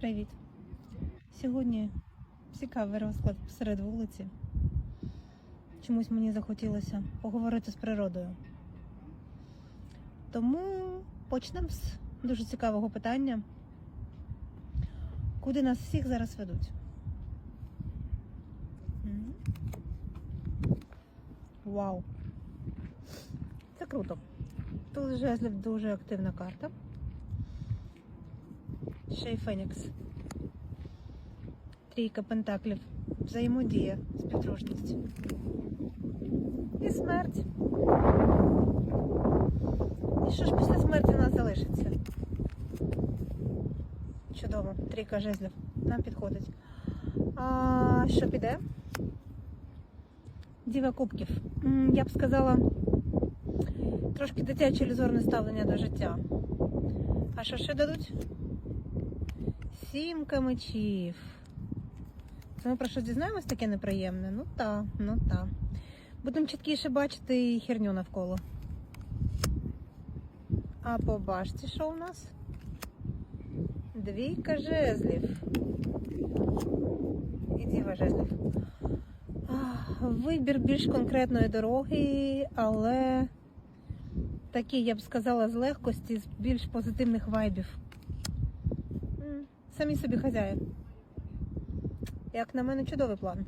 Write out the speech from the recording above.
Привіт. Сьогодні цікавий розклад посеред вулиці. Чомусь мені захотілося поговорити з природою. Тому почнемо з дуже цікавого питання. Куди нас всіх зараз ведуть? Вау! Це круто. Тут жезлів дуже активна карта. Ще й Фенікс. Трійка пентаклів. Взаємодія, співдружність. І смерть. І що ж після смерті у нас залишиться? Чудово, трійка жезлів. Нам підходить. А що піде? Діва кубків. Я б сказала, трошки дитяче ілюзорне ставлення до життя. А що ще дадуть? Сімка мечів. Це ми про що дізнаємось таке неприємне? Ну та, ну та. Будемо чіткіше бачити херню навколо. А по башті що у нас? Двійка жезлів. І діва жезлів. Вибір більш конкретної дороги, але такий, я б сказала, з легкості, з більш позитивних вайбів. Самі собі хазяїн. Як на мене, чудовий план.